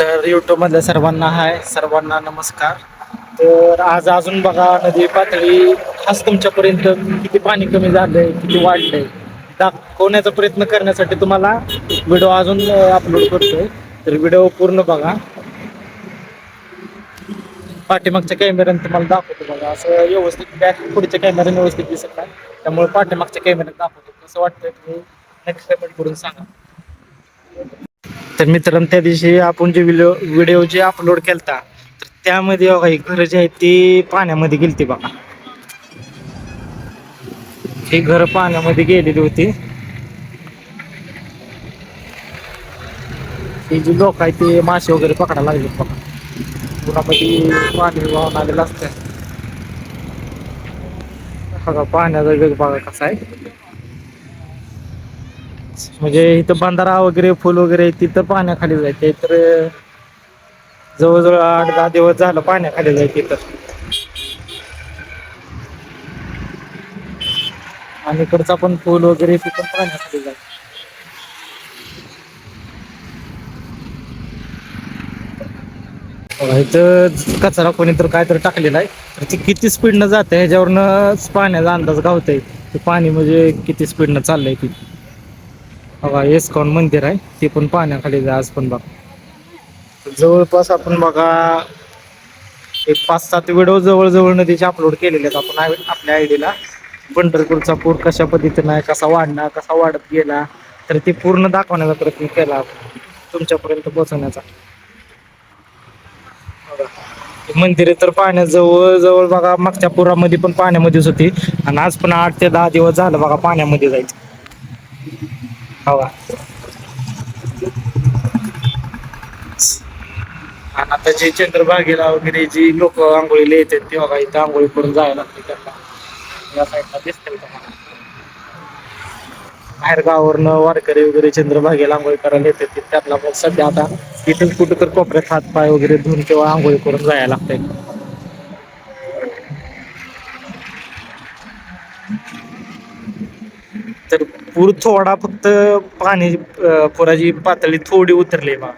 तर यूट्यूबमधल्या सर्वांना हाय सर्वांना नमस्कार. तर आज अजून बघा नदी पातळी खास तुमच्यापर्यंत किती पाणी कमी झालंय किती वाढलंय? दाखवण्याचा प्रयत्न करण्यासाठी तुम्हाला व्हिडिओ अजून अपलोड करतोय. तर व्हिडिओ पूर्ण बघा. पाठीमागच्या कॅमेऱ्याने तुम्हाला दाखवतो बघा. असं व्यवस्थित बॅक पुढच्या कॅमेऱ्याने व्यवस्थित दिसत नाही. त्यामुळे पाठीमागच्या कॅमेऱ्याने दाखवतो. कसं वाटतंय तुम्ही नेक्स्ट पेमेंट करून सांगा. तर मित्रांनो त्या दिवशी आपण जे व्हिडिओ व्हिडिओ जे अपलोड केलता तर त्यामध्ये बघा ही घरं जी आहेत ती पाण्यामध्ये गेलती बघा. ही घरं पाण्यामध्ये गेलेली होती. ही जी लोक आहेत ते मासे वगैरे पकडायला लागले बघा. पुरामध्ये पाणी वाहून आलेलं असतं बघा पाण्याचा वेग बघा कसा आहे. म्हणजे इथं बंधारा वगैरे फुल वगैरे तिथं पाण्याखाली जायचे तर जवळजवळ आठ दहा दिवस झालं पाण्याखाली जायचे तर आणि इकडचा पण फुल वगैरे तिथं पाण्याखाली जायचं. इथं कचरा कोणी तर काय तर टाकलेला आहे. तर ते किती स्पीडनं जाते ह्याच्यावरनं पाण्याचा अंदाज गावतोय. ते पाणी म्हणजे किती स्पीडनं चाललंय ती बघा एस्कॉन मंदिर आहे ते पण पाण्याखाली जा आज पण बघा. जवळपास आपण बघा एक पाच सात व्हिडिओ जवळजवळ नदीचे अपलोड केलेले आहेत आपण आय- आपल्या आयडीला पंढरपूरचा पूर कशा पद्धतीनं आहे कसा वाढणार कसा वाढत गेला तर ते पूर्ण दाखवण्याचा प्रयत्न केला आपण. तुमच्यापर्यंत पोहोचवण्याचा. मंदिर मंदिरे तर पाण्यात जवळ जवळ बघा मागच्या पुरामध्ये पण पाण्यामध्येच होती. आणि आज पण आठ ते दहा दिवस झालं बघा पाण्यामध्ये जायचं. हवा आणि आता जे चंद्रभागेला वगैरे जी लोक आंघोळीला येतात तेव्हा बघा इथं आंघोळी करून जायला लागते त्यांना या साईडला दिसतंय तुम्हाला? बाहेर गावावरनं वारकरी वगैरे चंद्रभागेला आंघोळी करायला येतात त्यातला मग सध्या आता इथून कुठं तर कोपऱ्यात हात पाय वगैरे धुवून किंवा आंघोळी करून जायला लागतंय. तर पूर थोडा फक्त पाणी पुराची पातळी थोडी उतरली बा.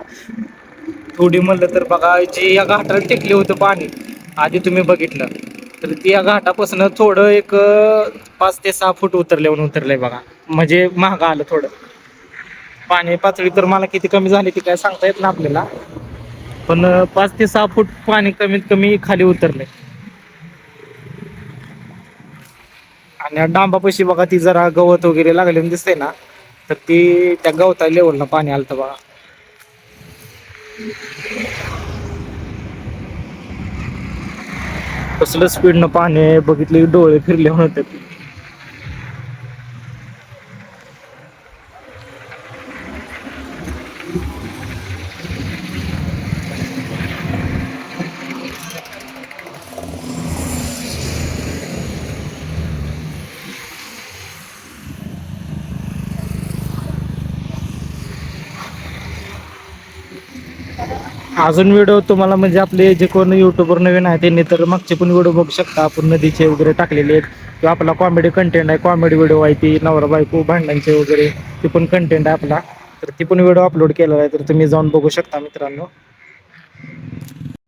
थोडी म्हणलं तर बघा जे या घाटाला टेकले होतं पाणी आधी तुम्ही बघितलं. तर ते या घाटापासून थोडं एक पाच ते सहा फूट उतरल्यावर उतरलंय बघा. म्हणजे महाग आलं थोडं. पाणी पातळी तर मला किती कमी झाली ती काय सांगता येत ना आपल्याला. पण पाच ते सहा फूट पाणी कमीत कमी खाली उतरलंय आणि या डांबापाशी बघा ती जरा गवत वगैरे लागलेलं दिसतंय ना तर ती त्या गवता लेवलला पाणी आलतं बघा. कसलं स्पीडनं पाणी बघितले डोळे फिरले होते अजून व्हिडिओ तुम्हाला म्हणजे आपले जे कोण युट्यूबर नवीन आहे त्यांनी तर मागचे पण व्हिडिओ बघू शकता. आपण नदीचे वगैरे टाकलेले आहेत. किंवा आपला कॉमेडी कंटेंट आहे. कॉमेडी व्हिडिओ आहे ती नवरा बायको भांडणांचे वगैरे ते पण कंटेंट आहे आपला. तर ती पण व्हिडिओ अपलोड केलेला आहे. तर तुम्ही जाऊन बघू शकता मित्रांनो.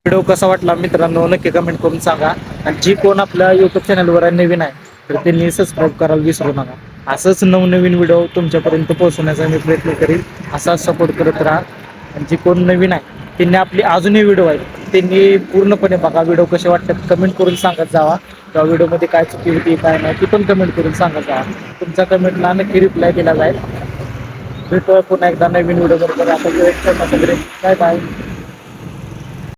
व्हिडिओ कसा वाटला मित्रांनो? नक्की कमेंट करून सांगा. आणि जी कोण आपल्या युट्यूब चॅनलवर आहे नवीन आहे तर त्यांनी सबस्क्राईब करायला विसरू नका. असंच नवनवीन व्हिडिओ तुमच्यापर्यंत पोहोचवण्याचा मी प्रयत्न करीन. असा सपोर्ट करत राहा. आणि जी कोण नवीन आहे त्यांनी आपली अजूनही व्हिडिओ आहे. त्यांनी पूर्णपणे बघा व्हिडिओ कसे वाटतात कमेंट करून सांगत जावा. किंवा व्हिडिओमध्ये काय चुकी होती काय नाही ती पण कमेंट करून सांगत जावा. तुमच्या कमेंटला नक्की रिप्लाय दिला जाईल. भेटूया पुन्हा एकदा नवीन व्हिडिओ बरोबर. आपण बाय बाय